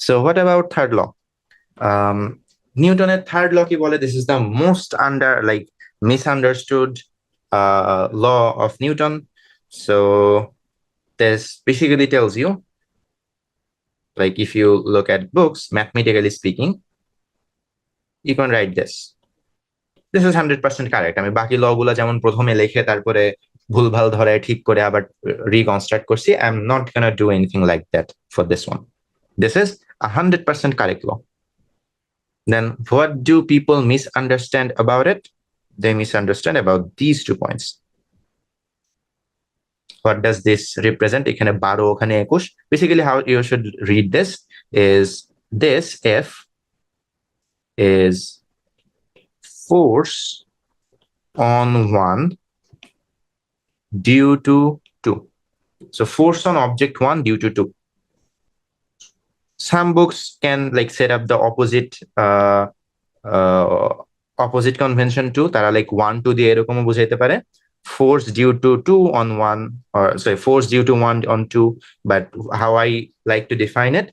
So what about third law? Um, Newtoনের third law কি বলে this is the most under like misunderstood uh, law of Newton. So this basically tells you like if you look at books mathematically speaking you can write this this is 100% correct আমি বাকি ল গুলো যেমন প্রথমে লিখে তারপরে ভুলভাল ধরে ঠিক করে আবার রিকনস্ট্রাক্ট করছি I am not gonna do anything like that for this one this is 100% curriculum. Then what do people misunderstand about it? They misunderstand about these two points. What does this represent? Ekhane baro, ekhane ekush. Basically, how you should read this is this F is force on one due to two. So force on object one due to two. Some books can like set up the opposite uh uh opposite convention too তারা like one to দিয়ে এরকমও বুঝাইতে পারে force due to two on one or sorry force due to one on two but how i like to define it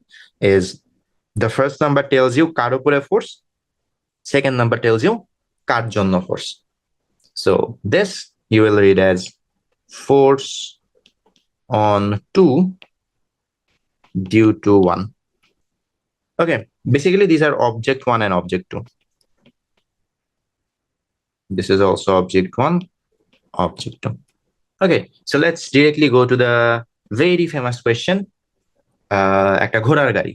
is the first number tells you কার উপরে force second number tells you কার জন্য force so this you will read as force on two due to one okay basically these are object one and object two this is also object one object two. Okay, so let's directly go to the very famous question. Uh, একটা ঘোড়ার গাড়ি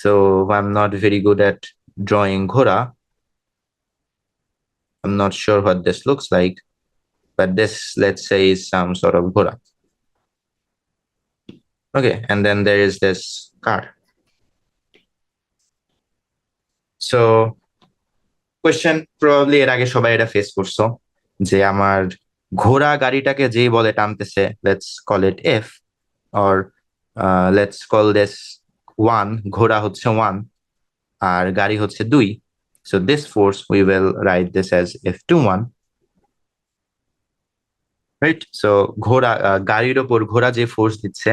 So I'm not very good at drawing ঘোড়া. I'm not sure what this looks like, but this, let's say, is some sort of ঘোড়া. Okay, and then there is this car. So, question probably এর আগে সবাই এটা face করছ যে আমার ঘোড়া গাড়িটাকে যেই বলে টানতেছে let's call it F or let's call this one ঘোড়া হচ্ছে ওয়ান আর গাড়ি হচ্ছে দুই so this force we will write this as F two one right so ঘোড়া গাড়ির ওপর ঘোড়া যে ফোর্স দিচ্ছে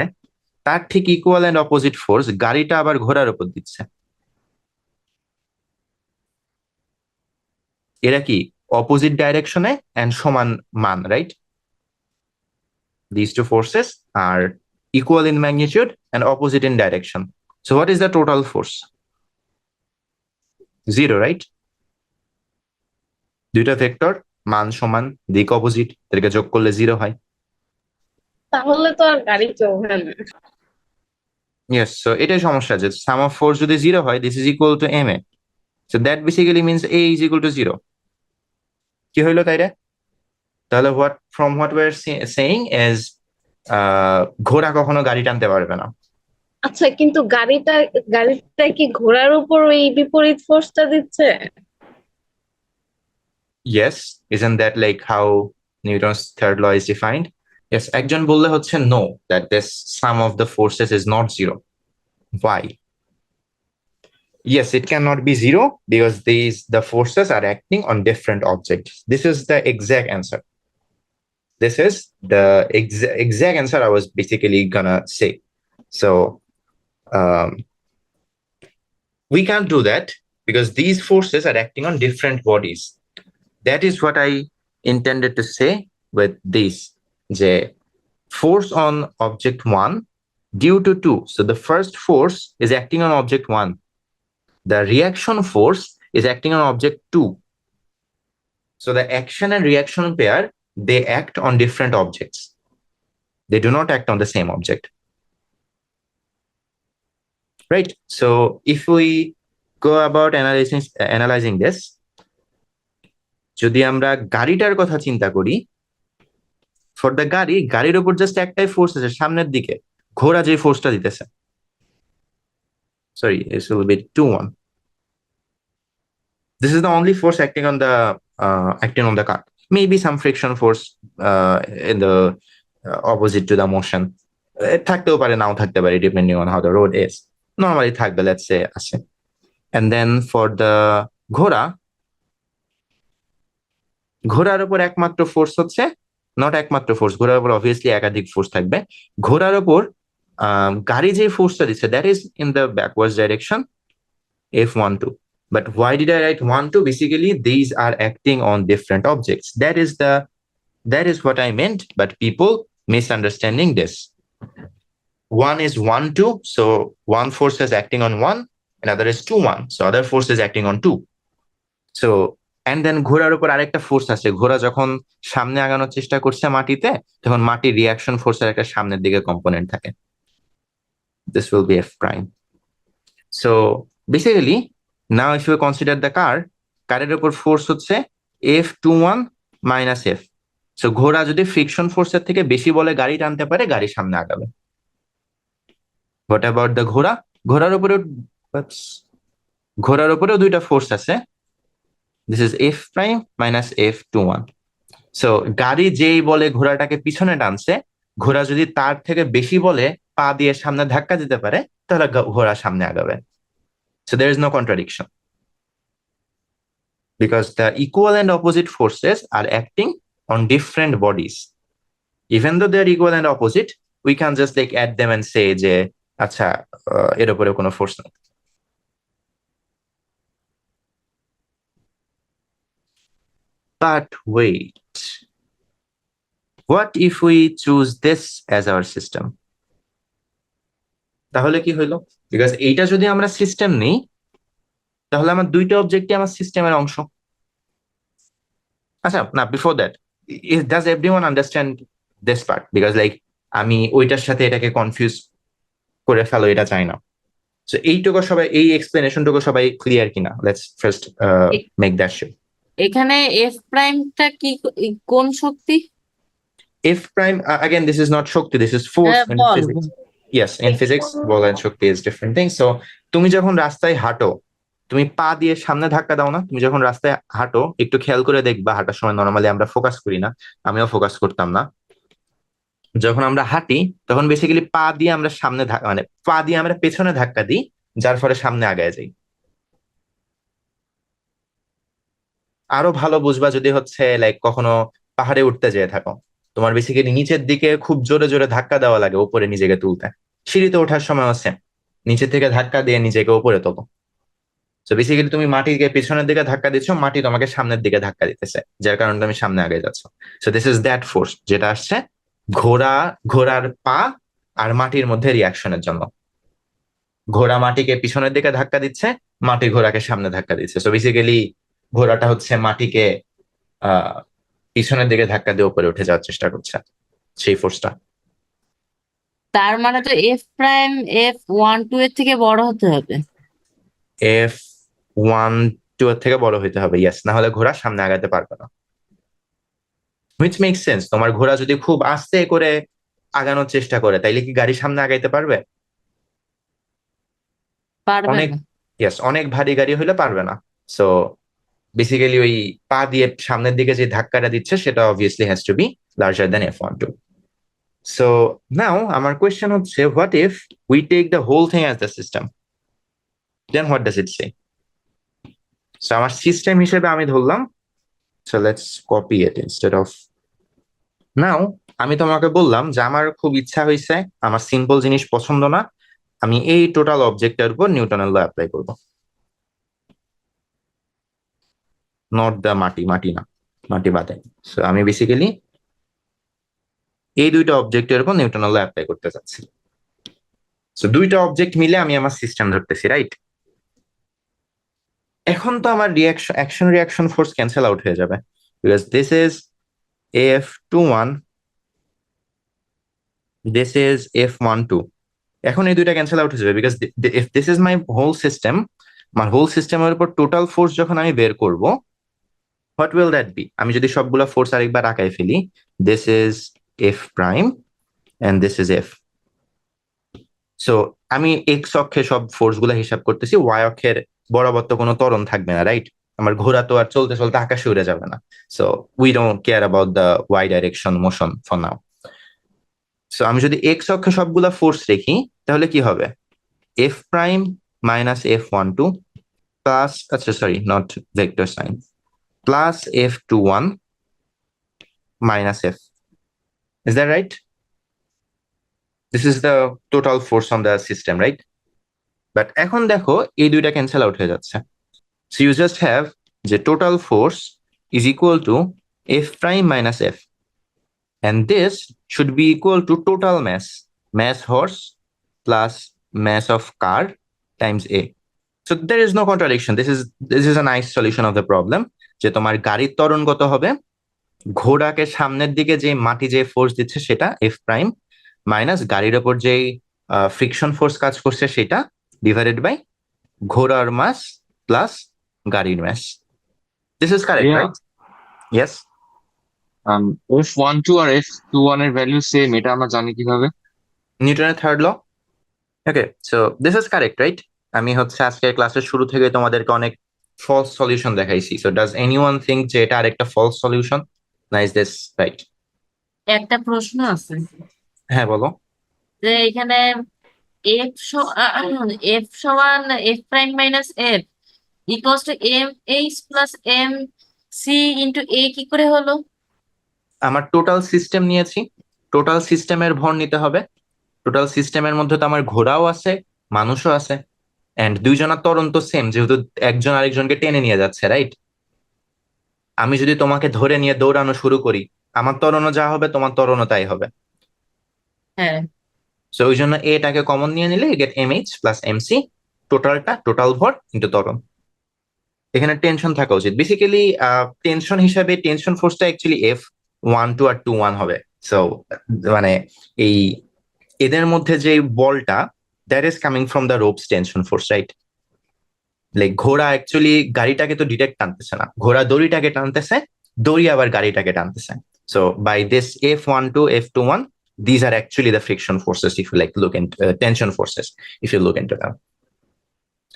তার ঠিক ইকুয়াল অ্যান্ড অপোজিট ফোর্স গাড়িটা আবার ঘোড়ার উপর দিচ্ছে। এরা কি? অপোজিট ডাইরেকশনে অ্যান্ড সমান মান right this two forces are equal in magnitude and opposite in direction so what is the total force zero right দুইটা ভেক্টর মান সমান দিক অপোজিট তাদেরকে যোগ করলে জিরো হয়। তাহলে তো আর গাড়ি চলবে না। ইয়েস সো এটাই সমস্যা যে সাম অফ ফোর্স যদি জিরো হয় this is equal to M A so that basically means A is equal to zero কি হইল তাইরে? তাহলে what from what we're saying is ঘোড়া কখনো গাড়ি টানতে পারবে না। আচ্ছা কিন্তু গাড়িটা গাড়িটা কি ঘোড়ার উপর ওই বিপরীত ফোর্সটা দিচ্ছে? Yes isn't that like how Newton's third law is defined? Yes একজন বললে হচ্ছে no that this sum of the forces is not zero. Why? Yes it cannot be zero because these the forces are acting on different objects. This is the exact answer. This is the exa- exact answer i was basically gonna say. So um, we can't do that because these forces are acting on different bodies. That is what i intended to say with this. The force on object one due to two. So the first force is acting on object one the reaction force is acting on object 2 so the action and reaction pair they act on different objects they do not act on the same object right so if we go about analyzing analyzing this যদি আমরা গাড়িটার কথা চিন্তা করি for the গাড়ি গাড়ির উপর just একটাই ফোর্স আছে সামনের দিকে ঘোড়া যে ফোর্সটা দিতেছে sorry, this will be two one. This is the only force acting on the uh, acting on the car. Maybe some friction force uh, in the uh, opposite to the motion. থাকতেও পারে নাও থাকতে পারে depending on how the road is. Normally থাকবে let's say আছে. And then for the ঘোড়া ঘোড়ার উপর একমাত্র ফোর্স হচ্ছে নট একমাত্র ফোর্স ঘোড়ার উপর অবভিয়াসলি একাধিক ফোর্স থাকবে ঘোড়ার উপর গাড়ি যে ফোর্সটা দিচ্ছে that is in the backwards direction F one two But why did I write one, two? Basically, these are acting on different objects. That is the that is what I meant, but people misunderstanding this. One is one, two. So one force is acting on one, another is two, one. So other force is acting on two. So and then ঘোড়ার উপর আরেকটা force আছে ঘোড়া যখন সামনে আগানোর চেষ্টা করছে মাটিতে তখন মাটির রিয়াকশন ফোর্সের একটা সামনের দিকে কম্পোনেন্ট থাকে this will be f prime so basically now, if you consider the car কারের উপর ফোর্স হচ্ছে F two one minus F so ঘোড়া যদি ফ্রিকশন ফোর্সের থেকে বেশি বলে গাড়ি টানতে পারে, গাড়ি সামনে আগাবে। হোয়াট অ্যাবাউট দ্য ঘোড়া? ঘোড়ার উপরে ঘোড়ার উপরেও দুইটা ফোর্স আছে। This is F prime minus F two one so গাড়ি যেই বলে ঘোড়াটাকে পিছনে টানছে, ঘোড়া যদি তার থেকে বেশি বলে পা দিয়ে সামনে ধাক্কা দিতে পারে, তাহলে ঘোড়া সামনে আগাবে। So there is no contradiction. Because the equal and opposite forces are acting on different bodies. Even though they are equal and opposite, we can just like add them and say যে আচ্ছা এর উপরে কোনো force নেই But wait, what if we choose this as our system? তাহলে কি হইল because এইটা যদি আমরা সিস্টেম নেই তাহলে আমার দুইটা অবজেক্টই আমার সিস্টেমের অংশ। আচ্ছা না before that does everyone understand this part because like আমি ওইটার সাথে এটাকে কনফিউজ করে ফেলো এটা চাই না। সো এইটুকু সবাই এই এক্সপ্লেনেশনটুকু সবাই ক্লিয়ার কিনা? Let's first make that sure এখানে এফ প্রাইমটা কি কোন শক্তি? If prime uh, again this is not shakti this is yes in physics ball and shakti is different thing. So তুমি যখন রাস্তায় হাঁটো তুমি পা দিয়ে সামনে ধাক্কা দাও না তুমি যখন রাস্তায় হাঁটো একটু খেয়াল করে দেখবা হাঁটার সময় নর্মালি আমরা ফোকাস করি না আমিও ফোকাস করতাম না। যখন আমরা হাঁটি তখন বেসিক্যালি পা দিয়ে আমরা সামনে মানে পা দিয়ে আমরা পেছনে ধাক্কা দিই যার ফলে সামনে আগায় যাই। আরও ভালো বুঝবা যদি হচ্ছে লাইক কখনো পাহাড়ে উঠতে যেয়ে থাকো। তোমার বেসিক্যালি নিচের দিকে খুব জোরে জোরে ধাক্কা দেওয়া লাগে উপরে নিজেকে তুলতে। সিঁড়িতে ওঠার সময় সেম নিচে থেকে ধাক্কা দিয়ে নিজেকে উপরে তোলো। তো বেসিক্যালি তুমি মাটিকে পিছনের দিকে ধাক্কা দিচ্ছ, মাটি তোমাকে সামনের দিকে ধাক্কা দিতেছে, যার কারণে তুমি সামনে আগে যাচ্ছ। So this is that force যেটা আসছে ঘোড়া, ঘোড়ার পা আর মাটির মধ্যে রিয়াকশনের জন্য। ঘোড়া মাটিকে পিছনের দিকে ধাক্কা দিচ্ছে, মাটি ঘোড়াকে সামনে ধাক্কা দিচ্ছে। সো বেসিক্যালি ঘোড়াটা হচ্ছে মাটিকে, আহ পিছনের দিকে ধাক্কা দিয়ে উপরে উঠে যাওয়ার চেষ্টা করছে সেই ফোর্সটা তার মানে তো F prime F one two এর থেকে বড় হতে হবে। এফ ওয়ান টু এর থেকে বড় হইতে হবে ইয়েস না হলে ঘোড়া সামনে আগাতে পারবে না। হুইচ মেক সেন্স তোমার ঘোড়া যদি খুব আস্তে করে আগানোর চেষ্টা করে তাইলে কি গাড়ি সামনে আগাইতে পারবে? পারবে অনেক- ইয়েস অনেক ভারী গাড়ি হইলে পারবে না। সো বেসিক্যালি ওই পা দিয়ে সামনের দিকে যে ধাক্কাটা দিচ্ছে, সেটা obviously has to be larger than F one two so now আমার কোয়েশ্চেন হচ্ছে what if we take the whole thing as the system then what does it say so আমার সিস্টেম হিসেবে আমি ধরলাম so let's copy it instead of now আমি তোমাকে বললাম যে আমার খুব ইচ্ছা হয়েছে আমার সিম্পল জিনিস পছন্দ না, আমি এই টোটাল অবজেক্টের উপর নিউটনের ল অ্যাপ্লাই করব। নট দ্য মাটি মাটি না, মাটি বাদে। সো আমি বেসিক্যালি এই দুইটা অবজেক্টের উপর নিউটনের ল অ্যাপ্লাই করতে চাচ্ছি। সো দুইটা অবজেক্ট মিলে আমি আমার সিস্টেম ধরতেছি রাইট এখন তো আমার reaction action reaction force cancel out হয়ে যাবে। Because this is F two one this is F one two এখন এই দুইটা ক্যান্সেল আউট হয়ে যাবে because if this is my whole system আমার হোল সিস্টেমের উপর টোটাল ফোর্স যখন আমি বের করব হোয়াট উইল দ্যাট বি আমি যদি সবগুলা ফোর্স আরেকবার আঁকাই ফেলি this is F prime and this is F so আমি এক্স অক্ষে সব ফোর্সগুলা হিসাব করতেছি ওয়াই অক্ষের বরাবর তো কোনো ত্বরণ থাকবে না রাইট আমার ঘোড়া তো আর চলতে চলতে আকাশে উড়ে যাবে না। So we don't care about the Y direction motion for now so আমি যদি এক্স অক্ষে সবগুলা ফোর্স রেখি, তাহলে কি হবে? F prime minus F one two plus আচ্ছা sorry not vector sign two one minus F is that right this is the total force on the system right but এখন দেখো, এই দুইটা ক্যান্সেল আউট হয়ে যাচ্ছে। সো ইউ জাস্ট হ্যাভ যে total force is equal to F prime minus F and this should be equal to total mass mass horse plus mass of car times a so there is no contradiction. This is this is a nice solution of the problem যে তোমার গাড়ির ত্বরণ কত হবে ঘোড়াকে সামনের দিকে যে মাটি যে ফোর্স দিচ্ছে সেটা এফ প্রাইম মাইনাস গাড়ির ওপর যে ফ্রিকশন ফোর্স কাজ করছে সেটা ডিভাইডেড বাই ঘোড়ার মাস প্লাস গাড়ির mass this is correct right yes Um, F one two R F two ওয়ানের ভ্যালু সেম এটা আমরা জানি কীভাবে? নিউটনের third law okay so this is correct right আমি হচ্ছে আজকের ক্লাসের শুরু থেকে তোমাদেরকে অনেক ফলস সলিউশন দেখাইছি। সো ডাজ এনিওয়ান থিঙ্ক যে এটা আরেকটা ফলস সলিউশন না ইজ দিস রাইট একটা প্রশ্ন আছে। হ্যাঁ বলো। যে এখানে এফ এফ সমান F prime minus F equals to M H plus M C into A কি করে হলো? আমার টোটাল সিস্টেম নিয়েছি। টোটাল সিস্টেমের ভর নিতে হবে। টোটাল সিস্টেমের মধ্যে তো আমার ঘোড়াও আছে মানুষও আছে। এন্ড দুইজনের ত্বরণ তো সেম যেহেতু একজন আরেকজনকে টেনে নিয়ে যাচ্ছে রাইট আমি যদি তোমাকে ধরে নিয়ে দৌড়ানো শুরু করি আমার ত্বরণও যা হবে তোমার তরণও তাই হবে। হ্যাঁ। সো ওই জন্য এটাকে কমন নিয়ে নিলে get M H plus M C টোটালটা টোটাল ভর ইন্টু ত্বরণ এখানে টেনশন থাকা উচিত। বেসিক্যালি টেনশন হিসাবে টেনশন ফোর্সটা অ্যাকচুয়ালি এফ ওয়ান টু আর টু ওয়ান হবে। সো মানে এই এদের মধ্যে যে বলটা that is coming from the ropes tension force right like ঘোড়া অ্যাকচুয়ালি গাড়িটাকে তো ডিটেক্ট টানতেছে না ঘোড়া দড়িটাকে টানতেছে দড়ি আবার গাড়িটাকে টানতেছে so by this F one two F two one these are actually the friction forces if you like look into uh, tension forces if you look into them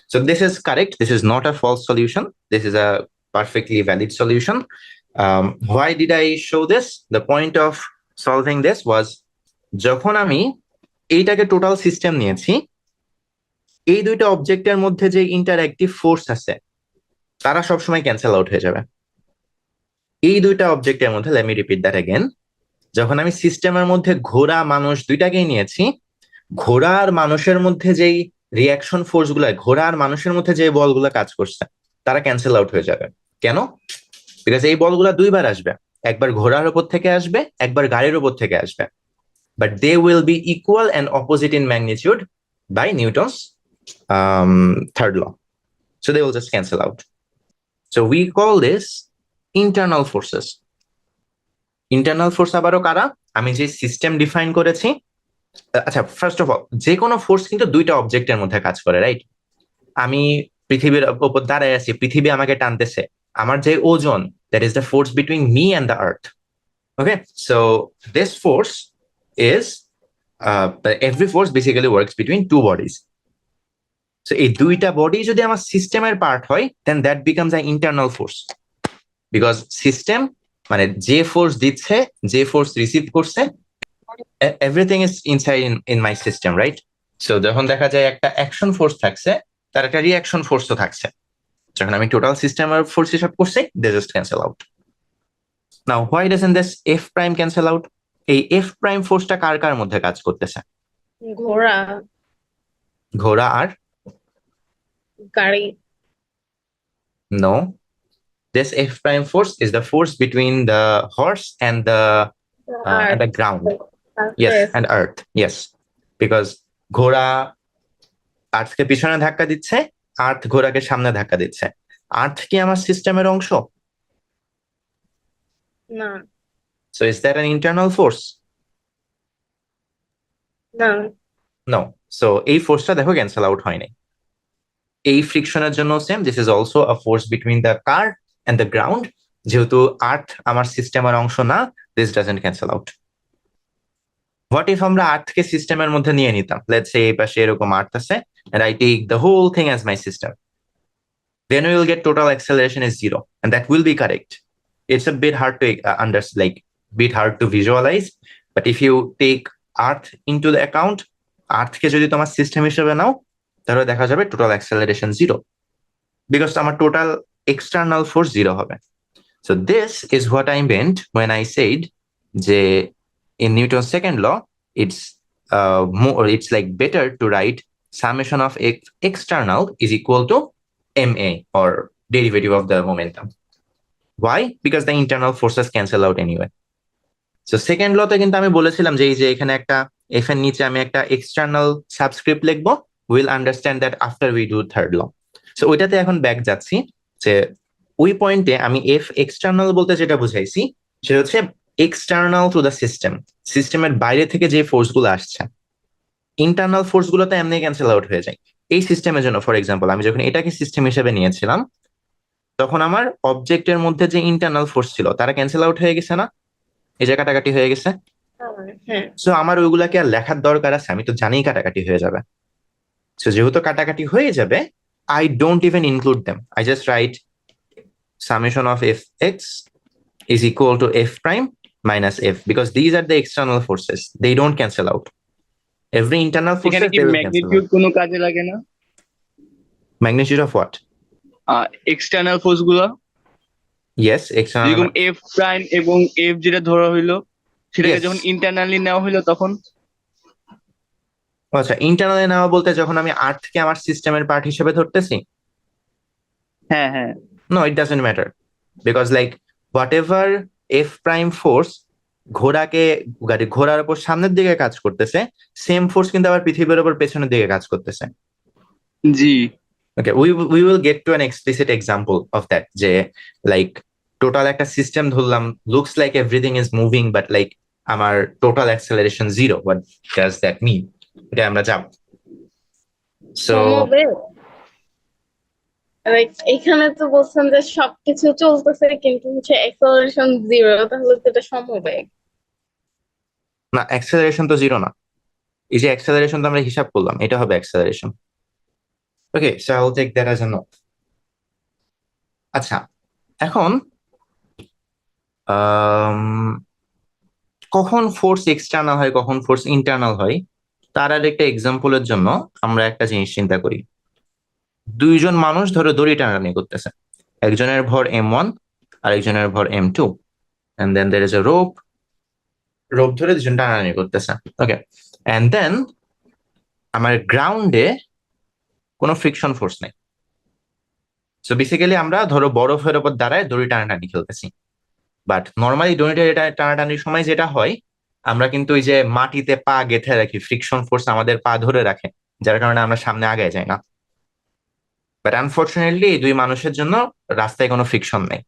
so this is correct this is not a false solution this is a perfectly valid solution um, why did i show this the point of solving this was যখন আমি এইটাকে total system নিয়েছি। এই দুইটা অবজেক্টের মধ্যে যে interactive force আছে, তারা সবসময় ক্যান্সেল আউট হয়ে যাবে। এই দুইটা অবজেক্টের মধ্যে লেমি রিপিট দ্যাট অ্যাগেন যখন আমি সিস্টেমের মধ্যে ঘোড়া, মানুষ দুইটাকেই নিয়েছি, ঘোড়া আর মানুষের মধ্যে যেই রিয়াকশন ফোর্সগুলো, ঘোড়া আর মানুষের মধ্যে যে বলগুলো কাজ করছে, তারা ক্যান্সেল আউট হয়ে যাবে। কেন? বিকজ এই বলগুলো দুইবার আসবে। একবার ঘোড়ার উপর থেকে আসবে, একবার গাড়ির উপর থেকে আসবে। But they will be equal and opposite in magnitude by Newton's third law so they will just cancel out so we call this internal forces internal force আবারও কারা? আমি যে সিস্টেম ডিফাইন করেছি আচ্ছা ফার্স্ট অফ অল যে কোনো force কিন্তু দুইটা অবজেক্টের মধ্যে কাজ করে রাইট আমি পৃথিবীর উপর দাঁড়ায় আছি, পৃথিবী আমাকে টানতেছে। আমার যে ওজন that is the force between me and the earth okay so this force is every force basically works between two bodies so এই দুইটা বডি যদি আমার সিস্টেমের পার্ট হয় then that becomes a internal force because system মানে যে force দিচ্ছে, যে ফোর্স রিসিভ করছে everything is inside in in my system right so যখন দেখা যায় একটা অ্যাকশন ফোর্স থাকছে, তার একটা রিয়াকশন ফোর্সও থাকছে। যখন আমি টোটাল সিস্টেমের ফোর্স হিসাব করছি they just cancel out now why doesn't this F prime cancel out এই এফ প্রাইম ফোর্সটা কার কার মধ্যে কাজ করতেছে? ঘোড়া। ঘোড়া আর? No this F prime force is the force between horse and the the ground yes earth yes because ঘোড়া আর্থকে পিছনে ধাক্কা দিচ্ছে আর্থ ঘোড়াকে সামনে ধাক্কা দিচ্ছে। আর্থ কি আমার সিস্টেমের অংশ? So is that an internal force না নো সো এই ফোর্সটা দেখো ক্যান্সেল আউট হয়নি। এই ফ্রিকশনের জন্য same this is also a force between the car and the ground যেহেতু আর্থ আমার সিস্টেমের অংশ না this doesn't cancel out what if আমরা আর্থকে সিস্টেমের মধ্যে নিয়ে নিতাম? লেটস সে এই পাশে এরকম আর্থ আছে and I take the whole thing as my system. Then we will get total acceleration is zero, and that will be correct. It's a bit hard to uh, understand, like bit hard to visualize. But if you take Earth into the account, Earth কে যদি তোমার system হিসেবে নাও তাহলে দেখা যাবে total acceleration zero because আমার total external force zero হবে so this is what I meant when I said যে in Newton second law it's uh, more it's like better to write summation of x external is equal to ma or derivative of the momentum why because the internal forces cancel out anyway so second law তে কিন্তু আমি বলেছিলাম যে এই যে এখানে একটা F এর নিচে আমি একটা এক্সটার্নাল সাবস্ক্রিপ্ট লিখব will understand that after we do third law so ওইটাতে এখন ব্যাক যাচ্ছি যে ওই পয়েন্টে আমি এফ এক্সটার্নাল বলতে যেটা বুঝাইছি, সেটা হচ্ছে এক্সটার্নাল টু দ্য সিস্টেম সিস্টেমের বাইরে থেকে যে ফোর্সগুলো আসছে। ইন্টারনাল ফোর্সগুলো তো এমনি ক্যান্সেল আউট হয়ে যায়। এই সিস্টেমের জন্য ফর এক্সাম্পল আমি যখন এটাকে সিস্টেম হিসেবে নিয়েছিলাম, তখন আমার অবজেক্টের মধ্যে যে ইন্টারনাল ফোর্স ছিল, তারা ক্যান্সেল আউট হয়ে গেছে না? এই যে কাটাকাটি হয়ে গেছে। হ্যাঁ। সো আমার ওইগুলাকে আর লেখার দরকার আছে আমি তো জানি কাটাকাটি হয়ে যাবে। যেহেতু কাটাকাটি হয়ে যাবে I don't even include them I just write summation of F X is equal to F prime minus F because these are the external forces they don't cancel out every internal force magnitude কোনো কাজে লাগে না? Magnitude of what external ফোর্সগুলো? External যেরকম F prime এবং F যেটা ধরা হইল সেটাকে যখন ইন্টারনালি নেওয়া হইল তখন? আচ্ছা ইন্টারনালি নেওয়া বলতে যখন আমি আর্থ কে আমার সিস্টেমের পার্ট হিসেবে ধরতেছি? হ্যাঁ হ্যাঁ। No, it doesn't matter. Because like whatever f prime force ঘোড়াকে গাড়ি ঘোড়ার উপর সামনের দিকে কাজ করতেছে সেম ফোর্স কিন্তু আবার পৃথিবীর উপর পেছনের দিকে কাজ করতেছে। জি। Okay we we will get to an explicit example of that যে লাইক টোটাল একটা সিস্টেম ধরলাম looks like everything is moving but like আমার total acceleration zero what does that mean এটা আমরা যাব সো এখানে তো বলছেন যে সবকিছু চলতেছে কিন্তু হচ্ছে অ্যাক্সেলারেশন জিরো তাহলে তো এটা সমবেগ না অ্যাক্সেলারেশন তো জিরো না। এই যে অ্যাক্সেলারেশন তো আমরা হিসাব করলাম এটা হবে acceleration okay will take that as a note আচ্ছা এখন আম, কখন ফোর্স এক্সটার্নাল হয় কখন ফোর্স ইন্টারনাল হয় তার আর একটা এক্সাম্পলের জন্য আমরা একটা জিনিস চিন্তা করি। দুইজন মানুষ ধরো দড়ি টানাটানি করতেছে। একজনের ভর এম ওয়ান আর একজনের ভর M two and then there is a rope rope ধরে দুজন টানাটানি করতেছে। ওকে অ্যান্ড দেন আমার গ্রাউন্ডে কোনো ফ্রিকশন ফোর্স নেই। সো বেসিক্যালি আমরা ধরো বরফের ওপর দাঁড়ায় দড়ি টানাটানি খেলতেছি। বাট নর্মালি দড়ি টানাটানির সময় যেটা হয়, আমরা কিন্তু ওই যে মাটিতে পা গেঁথে রাখি ফ্রিকশন ফোর্স আমাদের পা ধরে রাখে, যার কারণে আমরা সামনে আগে যাই না। বাট আনফর্চুনেটলি এই দুই মানুষের জন্য রাস্তায় কোনো ফ্রিকশন নেই।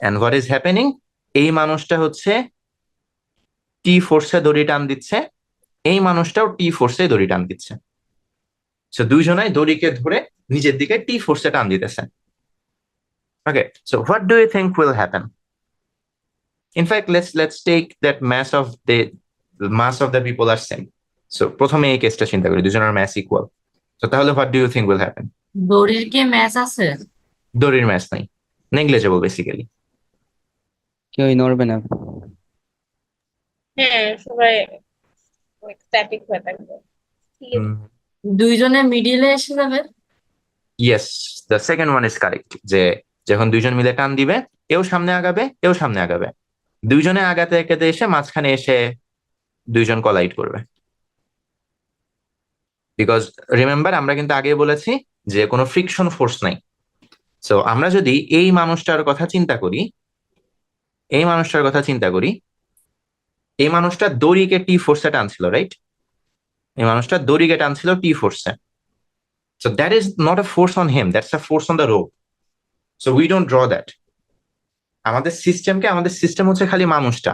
অ্যান্ড হোয়াট ইজ হ্যাপেনিং এই মানুষটা হচ্ছে টি ফোর্সে দড়ি টান দিচ্ছে। এই মানুষটাও টি ফোর্সে দড়ি টান দিচ্ছে। সো দুইজনাই দড়িকে ধরে নিজের দিকে টি ফোর্সে টান দিতেছে। Okay so what do you think will happen in fact let's let's take that mass of the mass of the people are same so প্রথমে এই কেসটা চিন্তা করি দুজনের ম্যাস ইকুয়াল তো তাহলে what do you think will happen দড়ির কি ম্যাচ আছে? দড়ির ম্যাচ নাই। নেগলেজেবল বেসিক্যালি কেউই নড়বে না। হ্যাঁ সবাই স্ট্যাটিক হয়ে থাকবে দুইজনে মিডিলে এসে যাবে? Yes the second one is correct যে যখন দুইজন মিলে টান দিবে এও সামনে আগাবে এও সামনে আগাবে। দুইজনে আগাতে আগাতে এসে মাঝখানে এসে দুইজন কলাইড করবে। বিকজ রিমেম্বার আমরা কিন্তু আগে বলেছি যে কোনো ফ্রিকশন ফোর্স নাই। সো আমরা যদি এই মানুষটার কথা চিন্তা করি এই মানুষটার কথা চিন্তা করি এই মানুষটা দড়িকে টি ফোর্সে টানছিল রাইট এই মানুষটা দড়িকে টানছিল T ফোর্সে so that is not a force on him, that's a force on the rope so we don't draw that আমাদের সিস্টেমকে আমাদের সিস্টেম হচ্ছে খালি মানুষটা।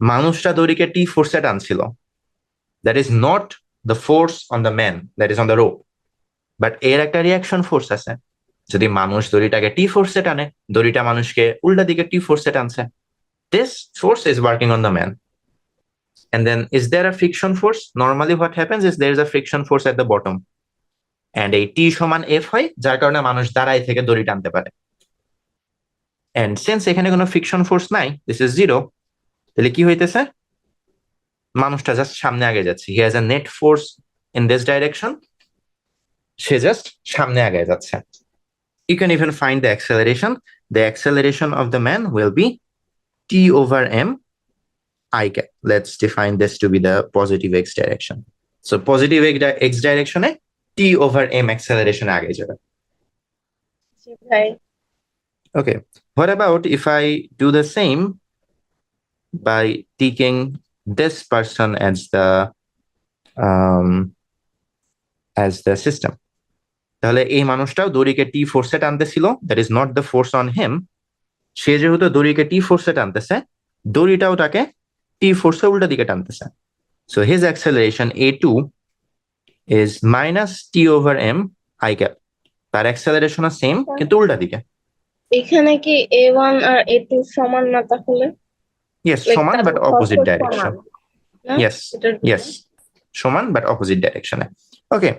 মানুষটা দড়িকে টি ফোর্সে টানছিল। That is not the force on the man that is on the rope but এর একটা রিয়াকশন ফোর্স আছে। যদি মানুষ দড়িটাকে টি ফোর্সে টানে দড়িটা মানুষকে উল্টা দিকে টি ফোর্সে টানছে। This force is working on the man. And then, is there a friction force? Normally, what happens is there is a friction force at the bottom. And এই টি সমান এফ হয় যার কারণে মানুষ দাঁড়ায় থেকে দড়ি টানতে পারে। এন্ড সিন্স এখানে কোনো ফিকশন ফোর্স নাই দিস ইজ জিরো তাহলে কি হইতেছে? মানুষটা জাস্ট সামনে আগে যাচ্ছে। He has a net force in this direction say just সামনে আগে যাচ্ছে। You can even find the acceleration the acceleration of the man will be T over M i cap. Let's define this to be the positive x direction. So positive x, di- x direction এ t over m acceleration আগে যাবে। Okay. What about if I do the same by taking this person as the um as the system? তাহলে এই মানুষটাও দড়িকে T ফোর্সে টানতেছিল that is not the force on him সে যেহেতু দড়িকে টি ফোর্সে টানতেছে দড়িটাও তাকে টি ফোর্সে উল্টা দিকে টানতেছে so his acceleration A two is minus T over M I cap তার অ্যাক্সেলারেশনও সেম কিন্তু উল্টা দিকে এখানে কি এ ওয়ান আর এ টু সমান না তাহলে Like সমান বাট অপোজিট ডাইরেকশন পরস্পর direction. সমান, না? Yes, এটার জন্য। yes. সমান but opposite direction. A. Okay.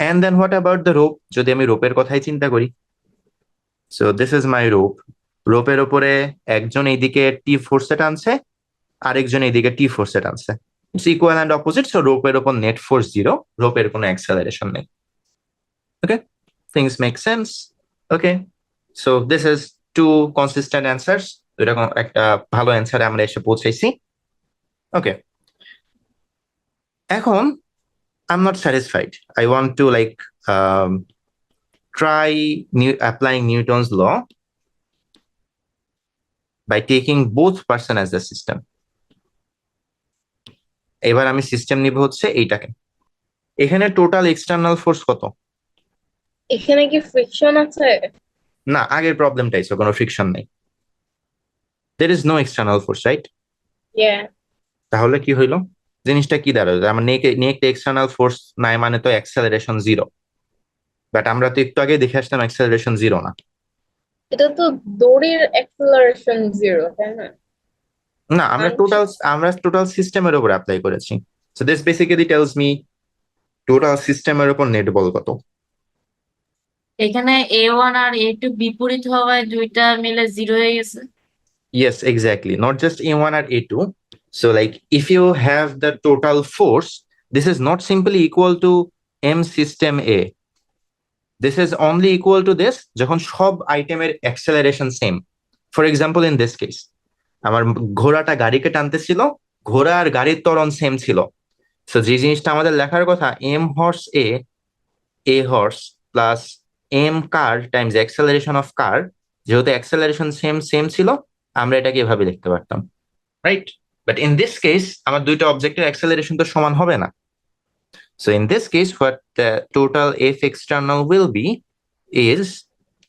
And then what about the rope? যদি আমি রোপের কথাই চিন্তা করি so this is my rope রোপের উপরে একজন এইদিকে টি ফোর্সে টানছে, আরেকজন এইদিকে টি ফোর্সে টানছে। It's equal and opposite so রোপের উপর নেট ফোর্স জিরো রোপের কোনো অ্যাক্সেলারেশন নেই। Okay things make sense okay so this is two consistent answers এরকম একটা ভালো অ্যান্সারে আমরা এসে পৌঁছাইছি ওকে এখন I am not satisfied I want to like try new applying Newton's law by taking both person as the system এবার আমি সিস্টেম নিব হচ্ছে এইটাকে। এখানে টোটাল এক্সটার্নাল ফোর্স কত? এখানে কি ফ্রিকশন আছে? না আগের প্রবলেমটাই সো কোনো ফ্রিকশন নেই। There is no external force right তাহলে কি হইল? জিনিসটা কি দাঁড়াল? আমার নেক নেক এক্সটার্নাল ফোর্স নাই মানে তো অ্যাক্সেলারেশন জিরো বাট আমরা তো একটু আগে দেখে আসলাম অ্যাক্সেলারেশন জিরো না। এটা তো দড়ির অ্যাক্সেলারেশন জিরো তাই না না আমরা। টোটাল আমরা টোটাল সিস্টেমের উপর অ্যাপ্লাই করেছি so this basically tells me total সিস্টেমের উপর নেট বল কত এখানে এ ওয়ান আর এ টু বিপরীত হওয়ায় দুইটা মিলে জিরো হয়ে গেছে Yes, exactly. Not just A1 or A2. So, like, if you have the total force, this is not simply equal to M system A. This is only equal to this যখন সব আইটেমের acceleration same for example in this case আমার ঘোড়াটা গাড়িকে টানতেছিল, ঘোড়া আর গাড়ির ত্বরণ same ছিল। সো যে জিনিসটা আমাদের লেখার কথা M horse A A horse plus M car times acceleration of car যেহেতু অ্যাক্সেলারেশন সেম সেম ছিল, আমরা এটাকে এভাবে লিখতে পারতাম। Right but in this case আমার দুইটা অবজেক্টের অ্যাক্সেলারেশন তো সমান হবে না। So this case what the total F external will be is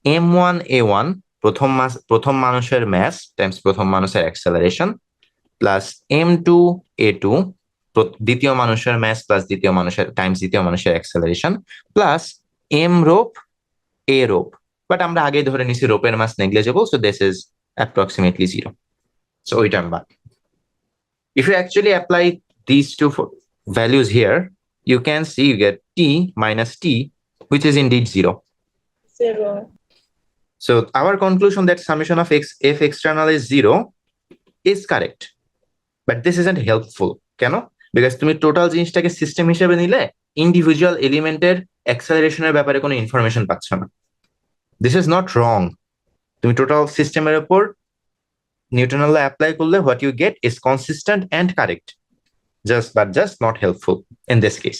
M one A one প্রথম মাস প্রথম মানুষের ম্যাস টাইমস প্রথম মানুষের acceleration plus M two A two দ্বিতীয় মানুষের ম্যাস প্লাস দ্বিতীয় মানুষের টাইমস দ্বিতীয় মানুষের acceleration plus M rope A rope but আমরা আগে ধরে নিছি রোপের mass negligible so this is approximately zero. So we turn back. If you actually apply these two fo- values here, you can see you get t minus t, which is indeed zero. Zero So our conclusion that summation of x if external is zero is correct. But this isn't helpful. কেন? Because তুমি total জিনিসটাকে system হিসেবে নিলে individual এলিমেন্টের অ্যাক্সেলারেশনের ব্যাপারে কোনো information পাচ্ছ না দিস ইজ নট রং তুমি টোটাল সিস্টেমের উপর নিউটনাল অ্যাপ্লাই করলে what you get is consistent and correct just but just not helpful in this case